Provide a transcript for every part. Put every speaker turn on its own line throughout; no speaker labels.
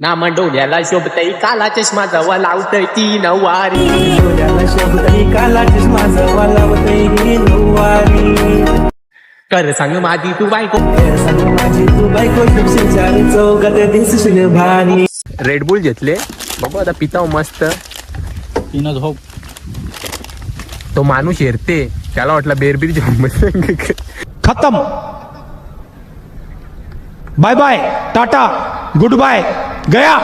नामा डोळ्याला शोभतई काला चष्मा जवा लावतय ती नवारी
डोळ्याला शब्दही काला चष्मा जवा लावतय ही नऊवारी.
कर सांग माझी तू बायको.
सांग माझी तू बायको शुभशील चार चौकात दिसशील भारी.
रेडबुल घेतले. बघू आता पिताव मस्त.
तिनं झोप
तो माणूस हेरते त्याला वाटलं बेरबीर जेवण
खतम. Bye bye tata good bye. गया।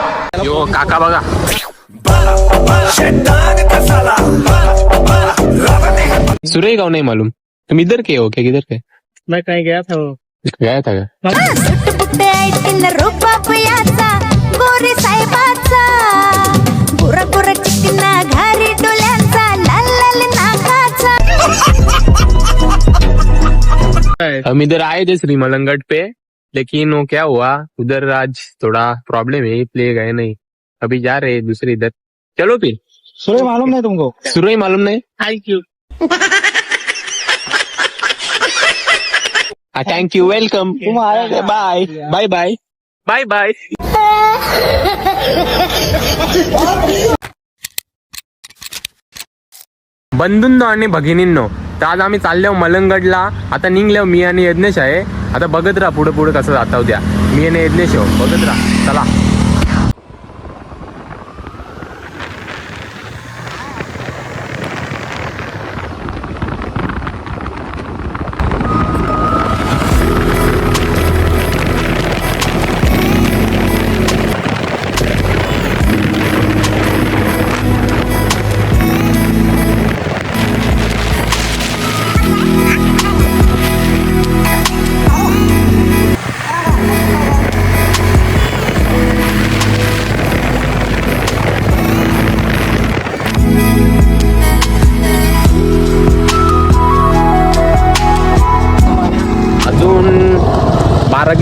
यो काका बघा. सुरे गाव नहीं मालूम. तुम इधर के हो क्या किधर के?
मैं कहीं गया था वो।
गया था हम इधर आए थे श्री मलंगट पे। लेकिन वो क्या हुआ? उधर आज थोड़ा प्रॉब्लम है इसलिए गए नहीं। अभी जा रहे दूसरे इधर। चलो फिर।
सुरे मालूम नहीं तुमको?
सुरई मालूम नहीं?
Thank you
thank you welcome
तुम bye bye bye
bye bye बंधूंनो आणि भगिनींनो तर आज आम्ही चाललो मलंगडला आता निघलो मी आणि यज्ञेश आहे. आता बघत राहा पुढे पुढे कसं जाता उद्या. मी आणि यज्ञेश हो बघत राहा. चला.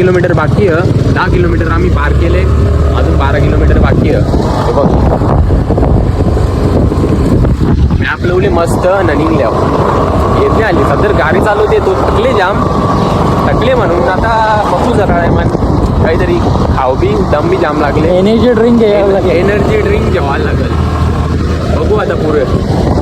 किलोमीटर बाकी आहे. दहा किलोमीटर आम्ही पार केले. अजून बारा किलोमीटर बाकी आहे. बघ. मॅप लावले मस्त न निघल्या येत नाही आली. सध्या गाडी चालवते तो थकले जाम. थकले म्हणून आता बघू जरा आहे मन काहीतरी खाऊ बी दम बी जाम लागले.
एनर्जी ड्रिंक
एनर्जी ड्रिंक जेवायला लागेल. बघू आता पुढे.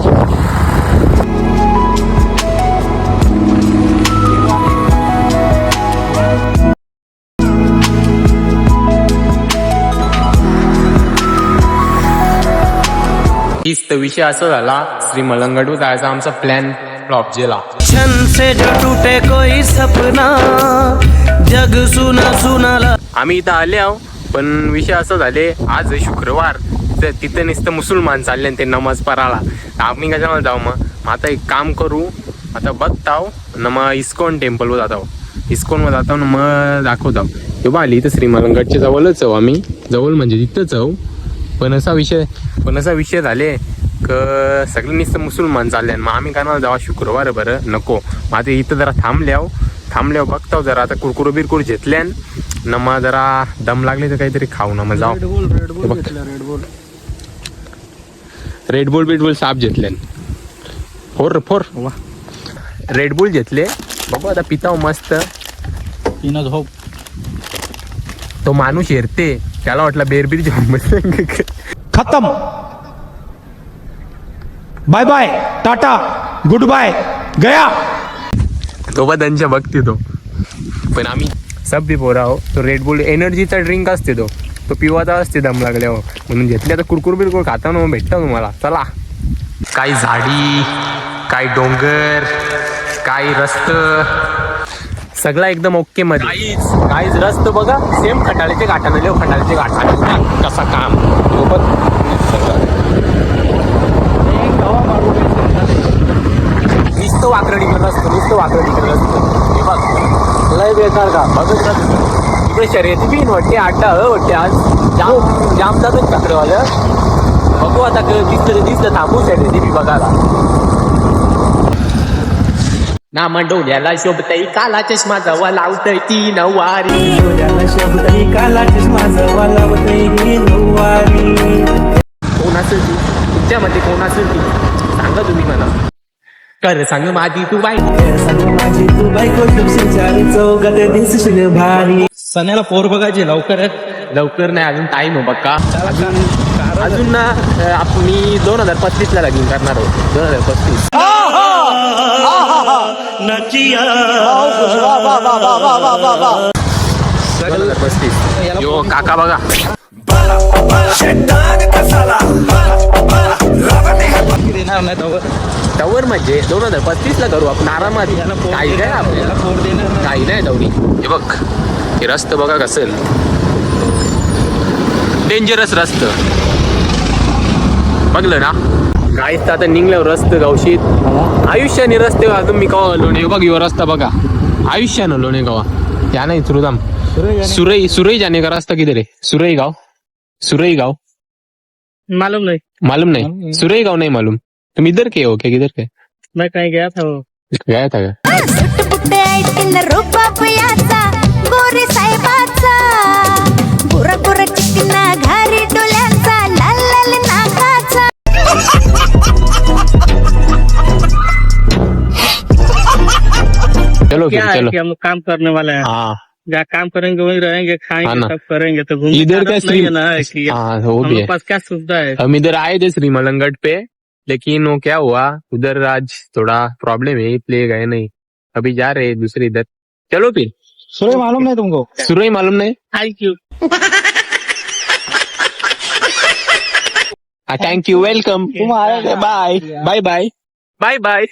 तर विषय असा झाला श्री मलंगडू जायचा आमचा प्लॅन फ्लॉप गेला.
छन से जो टूटे कोई सपना जग सुना सुनाला.
आम्ही इथं आले आहो पण विषय असं झाले आज शुक्रवार तर तिथं नुसतं मुसलमान चालले ते नमाज पराला. आम्ही कशाला जाऊ मग? मग आता एक काम करू आता बघताव न मग इस्कॉन टेम्पलवर जाताव. इस्कॉनवर जाताव ना मग दाखवताव. तेव्हा आली इथं श्रीमलंगडच्या जवळच आहो आम्ही. जवळ म्हणजे तिथंच आहो. पण असा विषय पण असा विषय झाले सगळे नुसतं मुसलमान चालले मग आम्ही काय जावा शुक्रवार बरं नको. मग आता इथं जरा थांबल्याव थांबल्यावर बघताव जरा आता कुरकुर बिरकुर घेतल्यान न मग जरा दम लागले तर काहीतरी खाऊ ना मग जाऊ. रेडबुल बिडबुल साप घेतल्यान फोर रे, फोर रेडबुल घेतले. बघू आता पिताव मस्त.
तिनं झोप
तो माणूस हेरते त्याला वाटलं बेरबीर जेवण
खत्म. Bye bye tata good bye गया.
तो बा त्यांच्या बघते तो. पण आम्ही सब बी पोरा हो तो रेडबुल एनर्जीचा ड्रिंक असते तो. तो पिवाचा असते दम लागल्यावर. म्हणून घेतल्या तर कुरकुर बिरकुर खाता ना मग तुम्हाला. चला. काही झाडी काय डोंगर काही रस्त. सगळा एकदम ओके मध्ये. काहीच काहीच रस्त बघा. सेम खटाळ्याचे घाटाने लेव खटाळ्याचे घाटाने कसा काम. तो बघ नुसतं वाकडं करत असतो नुसतं वाकडं करत असतो. हे बघ. लय बेकार का? बघत इकडे शर्यती बी वाटते अड्डा ह वाटते आज जाम जाम जातात चक्रवालं बघू आता क- दिसलं दिसलं थांबू शर्यती बी बघायला. नामा डोळ्याला शोभतई काला चष्मा जवा लावतय ती नवारी
डोळ्याला शब्दही काला चष्मा जवा लावतय ही नऊवारी.
कोण असेल ती? तुमच्यामध्ये कोण असेल ती? सांगा तुम्ही मला. कर सांग माझी तू बायको
सण्याला पोर बघायचे लवकर.
लवकर नाही अजून टाइम आहे बघा. अजून अजून ना अं, आप- मी दोन हजार पस्तीस ला लगीन करणार आहोत. दोन हजार पस्तीस. दोन हजार पस्तीस. यो काका बघा. टवर म्हणजे दोन हजार पस्तीस ला करू आपण आरामात. काही नाही. आपल्याला काही नाही दौडी हे बघ हे रस्त बघा कसं. डेंजरस रस्त. बघलं ना? काहीच आता निघल्यावर रस्त गावशीत. आयुष्याने रस्ते अजून मी कवा लोणे बघ ह्यो रस्ता बघा. आयुष्यानं लोणे गावा या नाही सुरुदाम सुरई सुरई जाने का रास्ता किधर है सुरई गाव. सुरई गाव.
मालूम नहीं.
मालूम नहीं. सुरई गाव नहीं मालूम. तुम इधर के हो? क्या किधर के?
मैं कहीं गया था वो.
गया था क्या?
सुट बुट्टे ऐटील रुबाब याचा गोरे साहेबाचा. बुरा बुरा चिकना घारी डोल्यांचा लाल लाल नाकाचा.
चलो फिर
क्या है
चलो.
कि हम काम करने वाले हैं?
हाँ.
जहाँ काम करेंगे वहीं रहेंगे
हाँ
खाएँगे सब करेंगे तो घूमने
इधर
का
का श्री
है ना है कि
हाँ वो
हम
भी है।
पास क्या सुविधा है?
हम इधर आए थे श्री मलंगट पे लेकिन वो क्या हुआ उधर आज थोड़ा प्रॉब्लम है इसलिए गए नहीं। अभी जा रहे दूसरे इधर। चलो फिर।
सुरई मालूम नहीं तुमको?
सुरई मालूम नहीं।
Thank you
thank you welcome
तुम आए थे
bye bye bye bye bye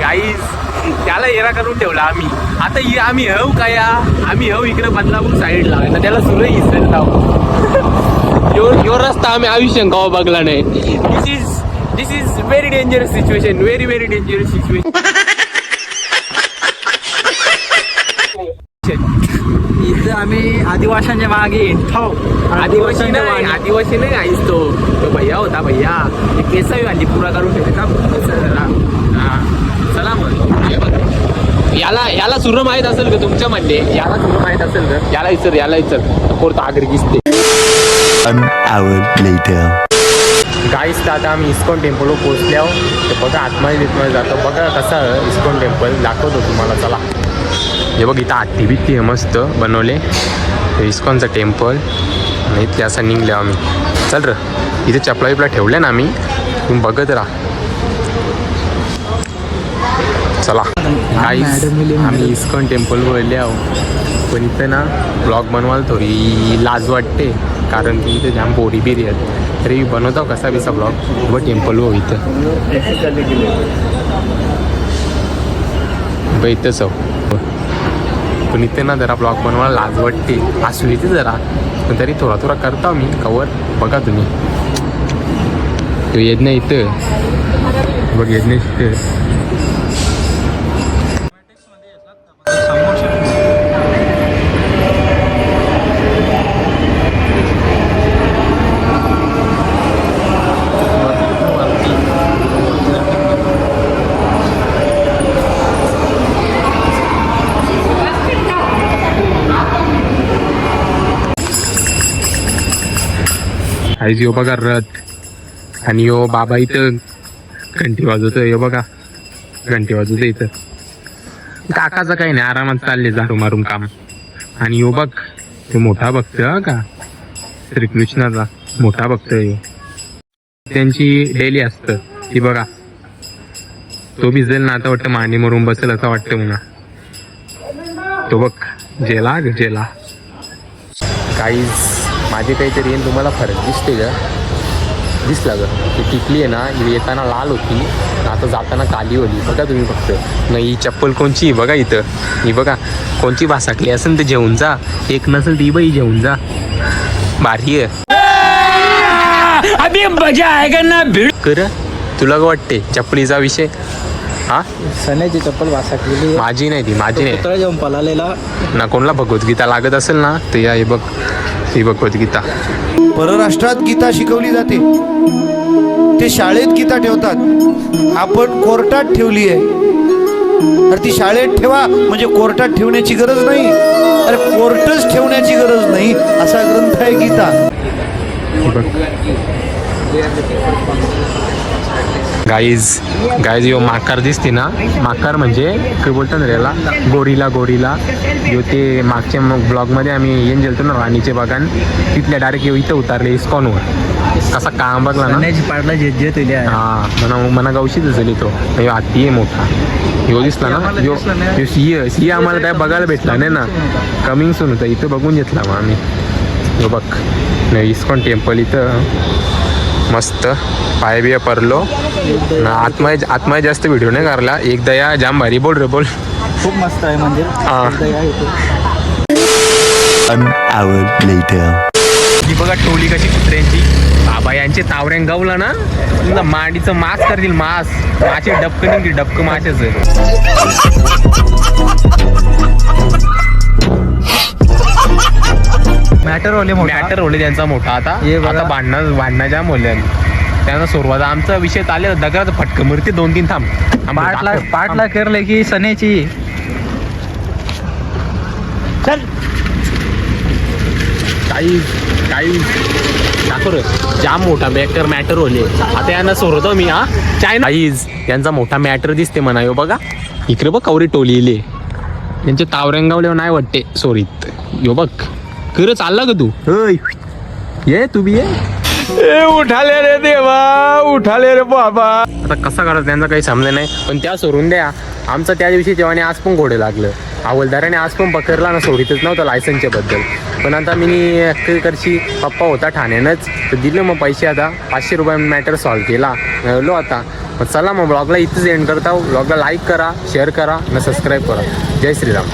guys त्याला येरा करून ठेवला आम्ही. आता आम्ही हव काय या? आम्ही हव इकडे बदलापूर साईडला ना त्याला सुरई इसरत आहोत यो यो रस्ता आम्ही आयुष्य गाव बघला नाही. This is this is very dangerous situation very very dangerous situation
इथं आम्ही आदिवाशांच्या मागे. हिंडतो
आदिवासी नाही आदिवासी नाही आईस तो. तो भैया होता भैया. ते केसावी आली पुरा करून ठेवले. का. हा. चला मग. हे. याला याला सुर माहीत असेल का तुमच्या मध्ये याला सुर माहीत असेल का? याला इचर याला इचर कोणता आगरी दिसते. गाईस तर आता आम्ही इस्कॉन टेम्पलवर पोहोचल्यावर तर बघा आतमध्ये बितमध्ये जातो. बघा कसा इस्कॉन टेम्पल. दाखवतो तुम्हाला चला. हे बघ इथं आत्ती बित्ती आहे मस्त बनवले. हे इस्कॉनचं टेम्पल. आणि इथले असं निघले आम्ही. चल र. इथे चपला बिपला ठेवल्या ना आम्ही. तुम्ही बघत राहा. चला. आम्ही इस्कॉन टेम्पलवर गेले आहो. पण इथं ना ब्लॉग बनवायला थोडी लाज वाटते. कारण की इथे जाम पोरी बिरी आहेत. तरी बनवतो कसा बिसा ब्लॉग व टेम्पल हो इथं. इथंच हो पण इथे ना जरा ब्लॉग बनवायला लाज वाटते. असू येते जरा. पण तरी थोडा थोडा करतो मी कवर बघा तुम्ही. तो येत नाही इथं. बघ येत नाही आईज यो बघा रथ. आणि यो बाबा इथं. घंटी वाजवतो यो बघा. घंटी वाजवतो इथं. काकाचं काही नाही आरामात चालले झाडू मारून काम. आणि यो बघ ते मोठा भक्त का? श्रीकृष्णाचा मोठा भक्त त्यांची डेली असतं ती बघा. तो भिजेल ना आता वाटतं मांडी मरून बसेल असं वाटतं म्हणा. तो बघ जेला ग जेला. काहीच माझी काहीतरी येईन तुम्हाला फरक दिसते का? दिसला ग ती टिकली आहे ना ही येताना लाल होती. आणि आता जाताना काली होली बघा तुम्ही फक्त. नाही ही चप्पल कोणची आहे? बघा इथं. ही बघा कोणची भासाकली असेल तर जेवून जा. एक नसेल ती बाई जेवून जा. भारी आहे. कर तुला काय वाटते चप्पलीचा विषय? हा?
सण्याची चप्पल वासाकलेली
माझी नाही ती माझी नाही.
जाऊन पळालेला.
ना कोणाला भगवद्गीता लागत असेल ना तर या हे बघ. ही भगवद्गीता
परराष्ट्रात गीता शिकवली जाते. ते शाळेत गीता ठेवतात. आपण कोर्टात ठेवली आहे. तर ती शाळेत ठेवा म्हणजे कोर्टात ठेवण्याची गरज नाही. अरे कोर्टच ठेवण्याची गरज नाही. असा ग्रंथ आहे गीता.
गाईज गाईज यो माकार दिसते ना? माकार म्हणजे काय बोलतात ना त्याला गोरीला गोरीला. यो ते मागच्या मग ब्लॉगमध्ये आम्ही येऊन गेलतो ना राणीचे बागान. तिथल्या डायरेक्ट यो इथं उतारले इस्कॉनवर. कसा काम बघला ना?
जे आहे.
हा मना मना गावशीच असेल तो. ह्यो हाती आहे मोठा. ह्यो दिसला ना? ह्यो सिंह सिंह आम्हाला काय बघायला भेटला नाही ना. कमिंग सून होता. इथं बघून घेतला मग आम्ही. ह्यो बघ. न इस्कॉन टेम्पल इथं. मस्त. पाय बिया परलो. ना आत्मा आत्मा जास्त व्हिडिओ नाही करला. एकदा या जाम भारी. बोल रे बोल.
खूप मस्त आहे मंदिर
हा.
later.
ही बघा टोली कशी कुत्र्यांची. बाबा यांचे तावऱ्यां गावला ना तुला मांडीचं मास करतील मास. मासे डबक निघतील डबक माशाचं
मॅटर ओले मोठा.
मॅटर होले त्यांचा मोठा. आता
हे.
आता भांडणं भांडणं जाम होले त्यांना सुरुवात आमचा विषय चालले दगडाचं फटकं मरते दोन तीन थांब.
पाटला. पाटला करले की सनेची.
काही काही दाखव रे. जाम मोठा बॅकर मॅटर होले आता यांना सोडतो मी हा. चायना यांचा मोठा मॅटर दिसते म्हणा यो बघा. इकडे बघ कवरी टोली इले यांचे तावरंगावले नाही वाटते सोरीत. यो बघ. खरं चालला का तू? ये तू बी ये.
ए उठाले रे देवा उठाले रे बाबा.
आता कसं करायचं त्यांचा काही समजा नाही. पण त्या सोडून द्या. आमचं त्या दिवशी जेव्हा आज पण घोडे लागलं. हवलदाराने आज पण पकडला ना सोडीतच नव्हतं लायसन्सच्या बद्दल. पण आता मी करशी पप्पा होता ठाण्यानंच. तर दिलं मग पैसे आता. पाचशे रुपये मॅटर सॉल्व केला. लो आता. मग चला मग ब्लॉगला इथंच एंड करता ब्लॉगला लाईक करा शेअर करा आणि सबस्क्राईब करा. जय श्रीराम.